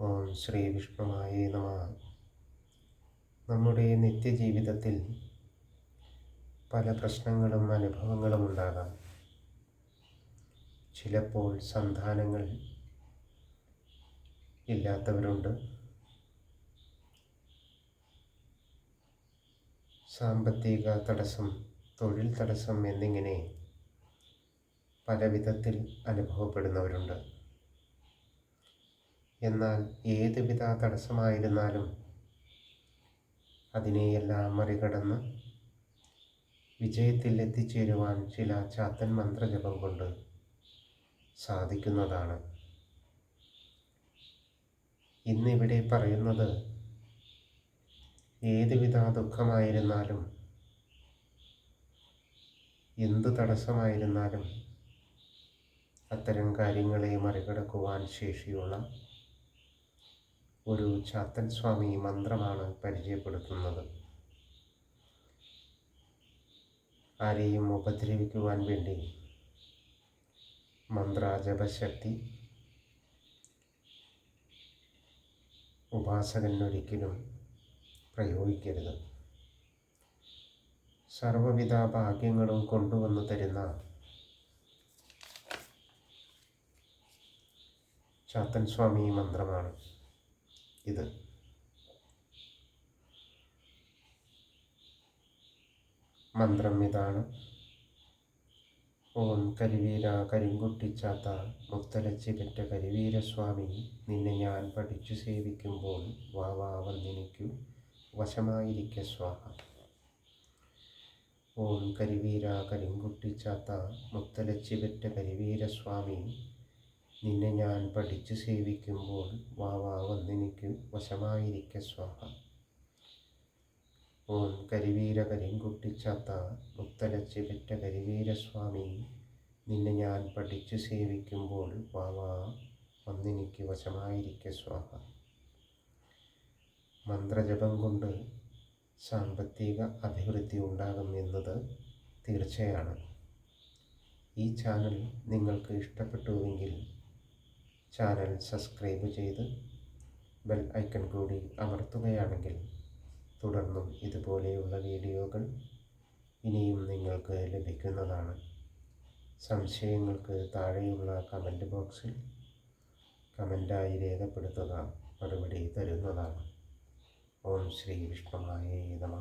ഓം ശ്രീ വിഷ്ണുമായേ നമ. നമ്മുടെ നിത്യജീവിതത്തിൽ പല പ്രശ്നങ്ങളും അനുഭവങ്ങളും ഉണ്ടാകാം. ചിലപ്പോൾ സന്താനങ്ങൾ ഇല്ലാത്തവരുണ്ട്. സാമ്പത്തിക തടസ്സം തൊഴിൽ തടസ്സം എന്നിങ്ങനെ പല വിധത്തിൽ അനുഭവപ്പെടുന്നവരുണ്ട്. എന്നാൽ ഏതുവിധ തടസ്സമായിരുന്നാലും അതിനെയെല്ലാം മറികടന്ന് വിജയത്തിൽ എത്തിച്ചേരുവാൻ ചില ചാത്തൻ മന്ത്രജപം കൊണ്ട് സാധിക്കുന്നതാണ്. ഇന്നിവിടെ പറയുന്നത് ഏതുവിധ ദുഃഖമായിരുന്നാലും എന്ത് തടസ്സമായിരുന്നാലും അത്തരം കാര്യങ്ങളെ മറികടക്കുവാൻ ശേഷിയുള്ള ഒരു ചാത്തൻ സ്വാമി മന്ത്രമാണ് പരിചയപ്പെടുത്തുന്നത്. ആരെയും ഉപദ്രവിക്കുവാൻ വേണ്ടി മന്ത്രാജപശക്തി ഉപാസകൻ ഒരിക്കലും പ്രയോഗിക്കരുത്. സർവവിധ ഭാഗ്യങ്ങളും കൊണ്ടുവന്നു തരുന്ന ചാത്തൻ സ്വാമി മന്ത്രമാണ്. ഇത്. മന്ത്രം ഇതാണ്. ഓം കരിവീര കരിങ്കുട്ടിച്ചാത്ത മുത്തലച്ചി പെറ്റ കരിവീരസ്വാമി നിന്നെ ഞാൻ പഠിച്ചു സേവിക്കുമ്പോൾ വാവാ വന്നിനിക്കു വശമായിരിക്ക സ്വാഹ. ഓം കരിവീര കരിങ്കുട്ടിച്ചാത്ത മുത്തലച്ചി പെറ്റ കരിവീരസ്വാമി നിന്നെ ഞാൻ പഠിച്ചു സേവിക്കുമ്പോൾ വാവാ വന്നെനിക്ക് വശമായിരിക്ക സ്വാഹ. ഓം കരിവീര കരിങ്കുട്ടിച്ചാത്ത മുത്തലച്ച് പെറ്റ കരിവീരസ്വാമി നിന്നെ ഞാൻ പഠിച്ചു സേവിക്കുമ്പോൾ വാവാ വന്നെനിക്ക് വശമായിരിക്ക സ്വാഹ. മന്ത്രജപം കൊണ്ട് സാമ്പത്തിക അഭിവൃദ്ധി ഉണ്ടാകും എന്നത് തീർച്ചയാണ്. ഈ ചാനൽ നിങ്ങൾക്ക് ഇഷ്ടപ്പെട്ടുവെങ്കിൽ ചാനൽ സബ്സ്ക്രൈബ് ചെയ്ത് ബെൽ ഐക്കൺ കൂടി അമർത്തുകയാണെങ്കിൽ തുടർന്നും ഇതുപോലെയുള്ള വീഡിയോകൾ ഇനിയും നിങ്ങൾക്ക് ലഭിക്കുന്നതാണ്. സംശയങ്ങൾക്ക് താഴെയുള്ള കമന്റ് ബോക്സിൽ കമന്റായി രേഖപ്പെടുത്തുക മറുപടി തരുന്നതാണ്. ഓം ശ്രീ വിഷ്ണുമായ നമ.